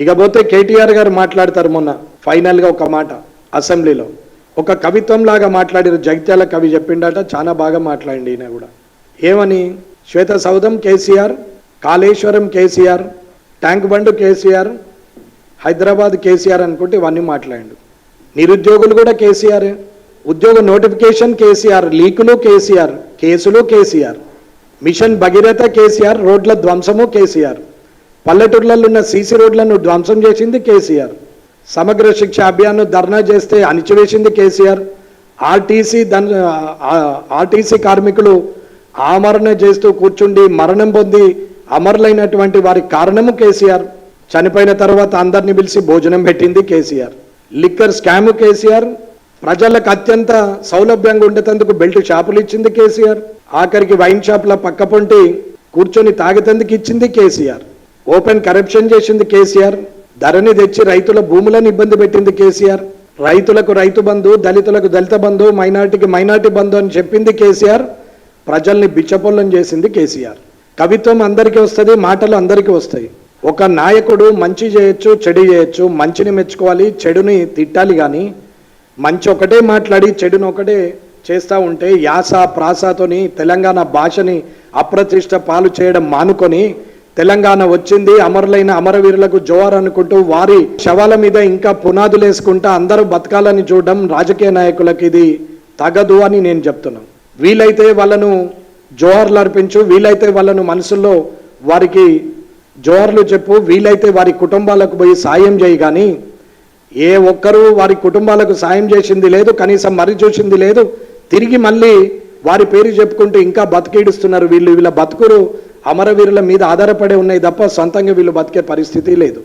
ఇకపోతే కేటీఆర్ గారు మాట్లాడతారు మొన్న ఫైనల్గా ఒక మాట అసెంబ్లీలో. ఒక కవిత్వం లాగా మాట్లాడిన జగిత్యాల కవి చెప్పిండట చాలా బాగా మాట్లాడింది ఈయన కూడా. ఏమని? శ్వేత సౌధం కేసీఆర్ కాళేశ్వరం కేసీఆర్ ట్యాంక్ బండు కేసీఆర్ హైదరాబాద్ కేసీఆర్ అనుకుంటే ఇవన్నీ మాట్లాడిండు. నిరుద్యోగులు కూడా కేసీఆర్ ఉద్యోగ నోటిఫికేషన్ కేసీఆర్ లీకులు కేసీఆర్ కేసులు కేసీఆర్ మిషన్ భగీరథ కేసీఆర్ రోడ్ల ధ్వంసము కేసీఆర్. పల్లెటూర్లలో ఉన్న సీసీ రోడ్లను ధ్వంసం చేసింది కేసీఆర్. సమగ్ర శిక్ష అభియాన్ను ధర్నా చేస్తే అణిచివేసింది కేసీఆర్. ఆర్టీసీ దన్ ఆర్టీసీ కార్మికులు ఆమరణ చేస్తూ కూర్చుండి మరణం పొంది అమరులైనటువంటి వారి కారణము కేసీఆర్. చనిపోయిన తర్వాత అందరిని పిలిచి భోజనం పెట్టింది కేసీఆర్. Liquor scam KCR. ప్రజలకు అత్యంత సౌలభ్యంగా ఉండేందుకు బెల్ట్ షాపులు ఇచ్చింది కేసీఆర్. ఆఖరికి వైన్ షాప్ల పక్క పొంటి కూర్చొని తాగేతందుకు ఇచ్చింది కేసీఆర్. ఓపెన్ కరప్షన్ చేసింది కేసీఆర్ ధరని తెచ్చి రైతుల భూములను ఇబ్బంది పెట్టింది కేసీఆర్ రైతులకు రైతు బంధు దళితులకు దళిత బంధు మైనార్టీకి మైనార్టీ బంధు అని చెప్పింది కేసీఆర్ ప్రజల్ని బిచ్చపొల్లం చేసింది కేసీఆర్. కవిత్వం అందరికీ వస్తుంది మాటలు అందరికీ వస్తాయి. ఒక నాయకుడు మంచి చేయొచ్చు చెడు చేయొచ్చు మంచిని మెచ్చుకోవాలి చెడుని తిట్టాలి కానీ మంచి ఒకటే మాట్లాడి చెడును ఒకటే చేస్తూ ఉంటే యాస ప్రాసతోని తెలంగాణ భాషని అప్రతిష్ట పాలు చేయడం మానుకొని తెలంగాణ వచ్చింది అమరులైన అమరవీరులకు జోహార్ అనుకుంటూ వారి శవాల మీద ఇంకా పునాదులు వేసుకుంటా అందరూ బతకాలని చూడడం రాజకీయ నాయకులకు ఇది తగదు అని నేను చెప్తున్నాను. వీలైతే వాళ్ళను జోహార్లు అర్పించు వీలైతే వాళ్ళను మనసుల్లో వారికి జోహార్లు చెప్పు వీలైతే వారి కుటుంబాలకు పోయి సాయం చేయి కానీ ఏ ఒక్కరూ వారి కుటుంబాలకు సాయం చేసింది లేదు కనీసం మరి చూసింది లేదు తిరిగి మళ్ళీ వారి పేరు చెప్పుకుంటూ ఇంకా బతికేడుస్తున్నారు వీళ్ళు. వీళ్ళ బతుకురు అమరవీరుల మీద ఆధారపడి ఉన్నాయి తప్ప సొంతంగా వీళ్ళు బతికే పరిస్థితి లేదు.